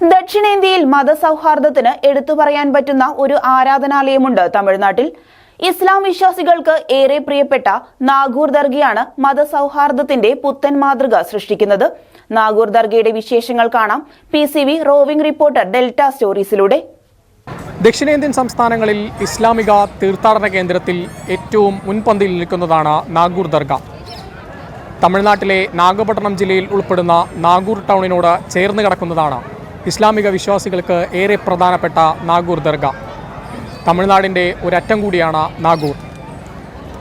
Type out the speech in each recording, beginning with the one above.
ദക്ഷിണേന്ത്യയിൽ മതസൗഹാർദ്ദത്തിന് എടുത്തു പറയാൻ പറ്റുന്ന ഒരു ആരാധനാലയമുണ്ട് തമിഴ്നാട്ടിൽ. ഇസ്ലാം വിശ്വാസികൾക്ക് ഏറെ പ്രിയപ്പെട്ട നാഗൂർ ദർഗയാണ് മതസൗഹാർദ്ദത്തിന്റെ പുത്തൻ മാതൃക സൃഷ്ടിക്കുന്നത്. നാഗൂർ ദർഗയുടെ വിശേഷങ്ങൾ കാണാം. P C V roving reporter delta സ്റ്റോറീസിലൂടെ. ദക്ഷിണേന്ത്യൻ സംസ്ഥാനങ്ങളിൽ ഇസ്ലാമിക തീർത്ഥാടന കേന്ദ്രത്തിൽ ഏറ്റവും മുൻപന്തിയിൽ നിൽക്കുന്നതാണ് നാഗൂർ ദർഗ. തമിഴ്നാട്ടിലെ നാഗപട്ടണം ജില്ലയിൽ ഉൾപ്പെടുന്ന നാഗൂർ ടൗണിനോട് ചേർന്ന് കിടക്കുന്നതാണ് ഇസ്ലാമിക വിശ്വാസികൾക്ക് ഏറെ പ്രധാനപ്പെട്ട നാഗൂർ ദർഗ. തമിഴ്നാടിന്റെ ഒരറ്റം കൂടിയാണ് നാഗൂർ.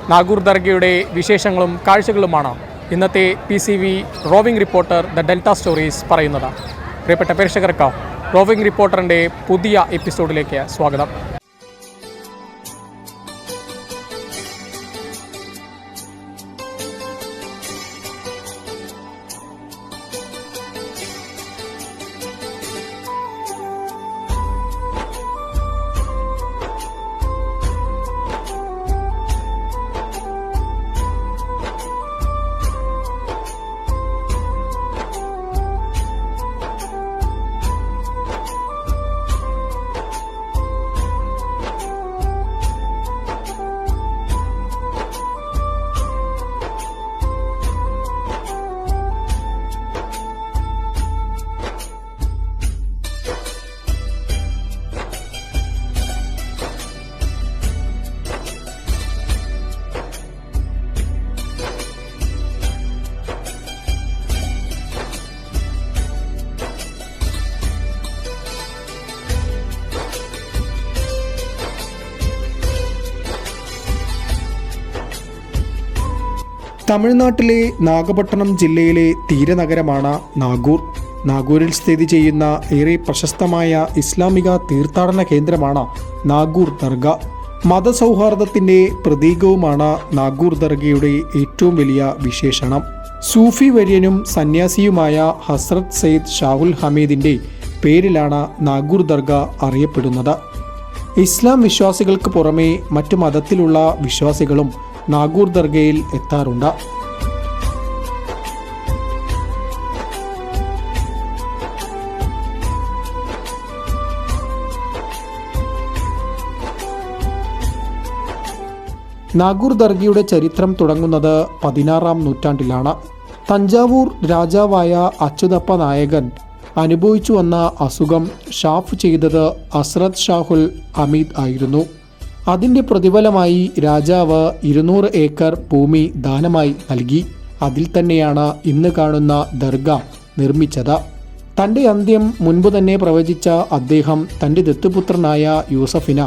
നാഗൂർ ദർഗയുടെ വിശേഷങ്ങളും കാഴ്ചകളുമാണ് ഇന്നത്തെ P C V roving reporter the delta stories പറയുന്നത്. പ്രിയപ്പെട്ട പ്രേക്ഷകർക്ക് റോവിംഗ് റിപ്പോർട്ടറിന്റെ പുതിയ എപ്പിസോഡിലേക്ക് സ്വാഗതം. തമിഴ്നാട്ടിലെ നാഗപട്ടണം ജില്ലയിലെ തീരനഗരമാണ് നാഗൂർ. നാഗൂരിൽ സ്ഥിതി ചെയ്യുന്ന ഏറെ പ്രശസ്തമായ ഇസ്ലാമിക തീർത്ഥാടന കേന്ദ്രമാണ് നാഗൂർ ദർഗ. മതസൗഹാർദ്ദത്തിന്റെ പ്രതീകവുമാണ് നാഗൂർ ദർഗയുടെ ഏറ്റവും വലിയ വിശേഷണം. സൂഫി വര്യനും സന്യാസിയുമായ ഹസ്രത് സെയ്ദ് ഷാഹുൽ ഹമീദിന്റെ പേരിലാണ് നാഗൂർ ദർഗ അറിയപ്പെടുന്നത്. ഇസ്ലാം വിശ്വാസികൾക്ക് പുറമേ മറ്റു മതത്തിലുള്ള വിശ്വാസികളും നാഗൂർ ദർഗയിൽ എത്താറുണ്ട്. നാഗൂർ ദർഗയുടെ ചരിത്രം തുടങ്ങുന്നത് പതിനാറാം നൂറ്റാണ്ടിലാണ്. തഞ്ചാവൂർ രാജാവായ അച്യുതപ്പ നായകൻ അനുഭവിച്ചു വന്ന അസുഖം ഷാഫ് ചെയ്തത് അസ്രത് ഷാഹുൽ അമീദ് ആയിരുന്നു. അതിന്റെ പ്രതിഫലമായി രാജാവ് ഇരുന്നൂറ് ഏക്കർ ഭൂമി ദാനമായി നൽകി. അതിൽ തന്നെയാണ് ഇന്ന് കാണുന്ന ദർഗ നിർമ്മിച്ചത്. തന്റെ അന്ത്യം മുൻപ് തന്നെ പ്രവചിച്ച അദ്ദേഹം തന്റെ ദത്തുപുത്രനായ യൂസഫിന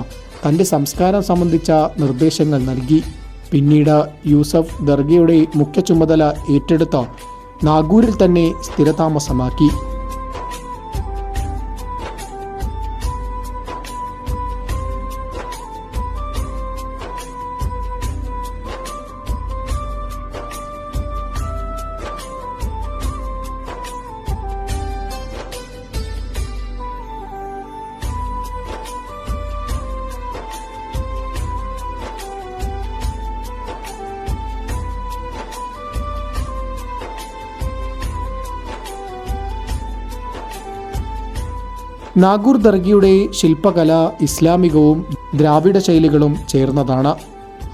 തന്റെ സംസ്കാരം സംബന്ധിച്ച നിർദ്ദേശങ്ങൾ നൽകി. പിന്നീട് യൂസഫ് ദർഗയുടെ മുഖ്യ ചുമതല ഏറ്റെടുത്ത നാഗൂരിൽ തന്നെ സ്ഥിരതാമസമാക്കി. നാഗൂർ ദർഗിയുടെ ശില്പകല ഇസ്ലാമികവും ദ്രാവിഡ ശൈലികളും ചേർന്നതാണ്.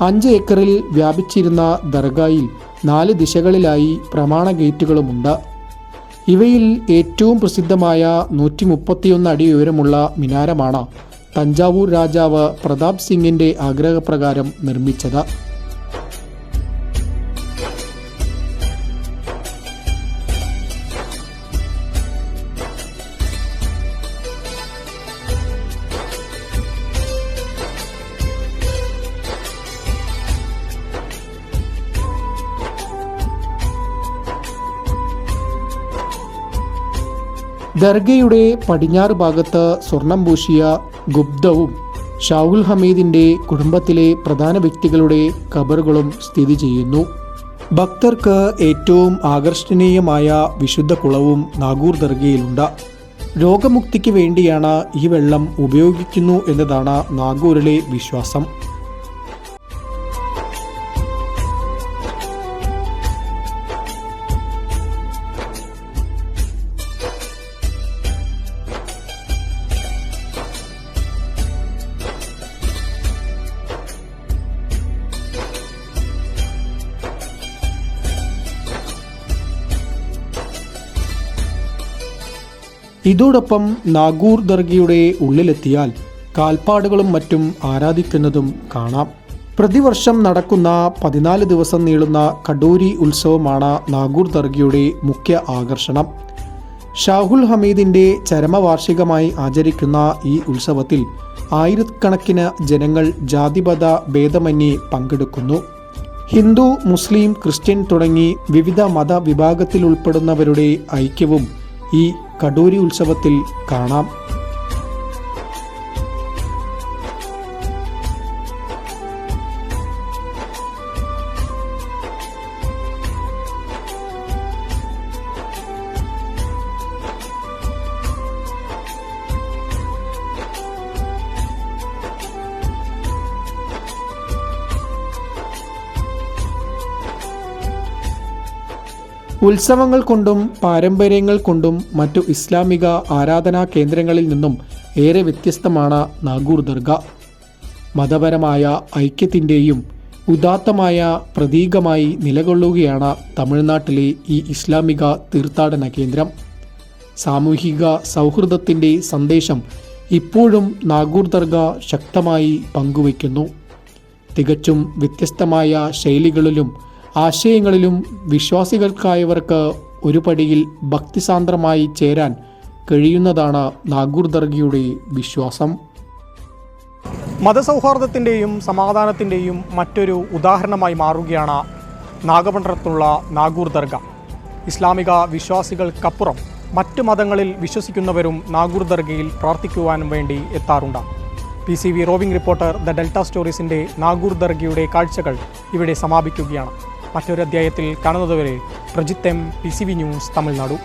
അഞ്ച് ഏക്കറിൽ വ്യാപിച്ചിരുന്ന ദർഗായിൽ നാല് ദിശകളിലായി പ്രമാണ ഗേറ്റുകളുമുണ്ട്. ഇവയിൽ ഏറ്റവും പ്രസിദ്ധമായ നൂറ്റി മുപ്പത്തിയൊന്ന് അടി ഉയരമുള്ള മിനാരമാണ് തഞ്ചാവൂർ രാജാവ് പ്രതാപ് സിംഗിന്റെ ആഗ്രഹപ്രകാരം നിർമ്മിച്ചത്. ദർഗയുടെ പടിഞ്ഞാറ് ഭാഗത്ത് സ്വർണം പൂശിയ ഗുപ്തവും ഷാഹുൽ ഹമീദിന്റെ കുടുംബത്തിലെ പ്രധാന വ്യക്തികളുടെ കബറുകളും സ്ഥിതി ചെയ്യുന്നു. ഭക്തർക്ക് ഏറ്റവും ആകർഷണീയമായ വിശുദ്ധ കുളവും നാഗൂർ ദർഗയിലുണ്ട്. രോഗമുക്തിക്ക് വേണ്ടിയാണ് ഈ വെള്ളം ഉപയോഗിക്കുന്നു എന്നതാണ് നാഗൂരിലെ വിശ്വാസം. ഇതോടൊപ്പം നാഗൂർ ദർഗയുടെ ഉള്ളിലെത്തിയാൽ കാൽപ്പാടുകളും മറ്റും ആരാധിക്കുന്നതും കാണാം. പ്രതിവർഷം നടക്കുന്ന പതിനാല് ദിവസം നീളുന്ന കടൂരി ഉത്സവമാണ് നാഗൂർ ദർഗയുടെ മുഖ്യ ആകർഷണം. ഷാഹുൽ ഹമീദിന്റെ ചരമവാർഷികമായി ആചരിക്കുന്ന ഈ ഉത്സവത്തിൽ ആയിരക്കണക്കിന് ജനങ്ങൾ ജാതിപത ഭേദമന്യേ പങ്കെടുക്കുന്നു. ഹിന്ദു മുസ്ലിം ക്രിസ്ത്യൻ തുടങ്ങി വിവിധ മതവിഭാഗത്തിലുൾപ്പെടുന്നവരുടെ ഐക്യവും ഈ കടൂരി ഉത്സവത്തിൽ കാണാം. ഉത്സവങ്ങൾ കൊണ്ടും പാരമ്പര്യങ്ങൾ കൊണ്ടും മറ്റു ഇസ്ലാമിക ആരാധനാ കേന്ദ്രങ്ങളിൽ നിന്നും ഏറെ വ്യത്യസ്തമാണ് നാഗൂർ ദർഗ. മതപരമായ ഐക്യത്തിന്റെയും ഉദാത്തമായ പ്രതീകമായി നിലകൊള്ളുകയാണ് തമിഴ്നാട്ടിലെ ഈ ഇസ്ലാമിക തീർത്ഥാടന കേന്ദ്രം. സാമൂഹിക സൗഹൃദത്തിന്റെ സന്ദേശം ഇപ്പോഴും നാഗൂർ ദർഗ ശക്തമായി പങ്കുവയ്ക്കുന്നു. തികച്ചും വ്യത്യസ്തമായ ശൈലികളിലും ആശയങ്ങളിലും വിശ്വാസികൾക്കായവർക്ക് ഒരു പടിയിൽ ഭക്തിസാന്ദ്രമായി ചേരാൻ കഴിയുന്നതാണ് നാഗൂർ ദർഗയുടെ വിശ്വാസം. മതസൗഹാർദ്ദത്തിന്റെയും സമാധാനത്തിന്റെയും മറ്റൊരു ഉദാഹരണമായി മാറുകയാണ് നാഗപട്ടണത്തുള്ള നാഗൂർ ദർഗ. ഇസ്ലാമിക വിശ്വാസികൾക്കപ്പുറം മറ്റ് മതങ്ങളിൽ വിശ്വസിക്കുന്നവരും നാഗൂർ ദർഗയിൽ പ്രാർത്ഥിക്കുവാനും വേണ്ടി എത്താറുണ്ട്. P C V roving reporter the delta സ്റ്റോറീസിന്റെ Nagore ദർഗയുടെ കാഴ്ചകൾ ഇവിടെ സമാപിക്കുകയാണ്. മറ്റൊരു അധ്യായത്തിൽ കാണുന്നതുവരെ പ്രജിത്തം P C V news Tamil Nadu.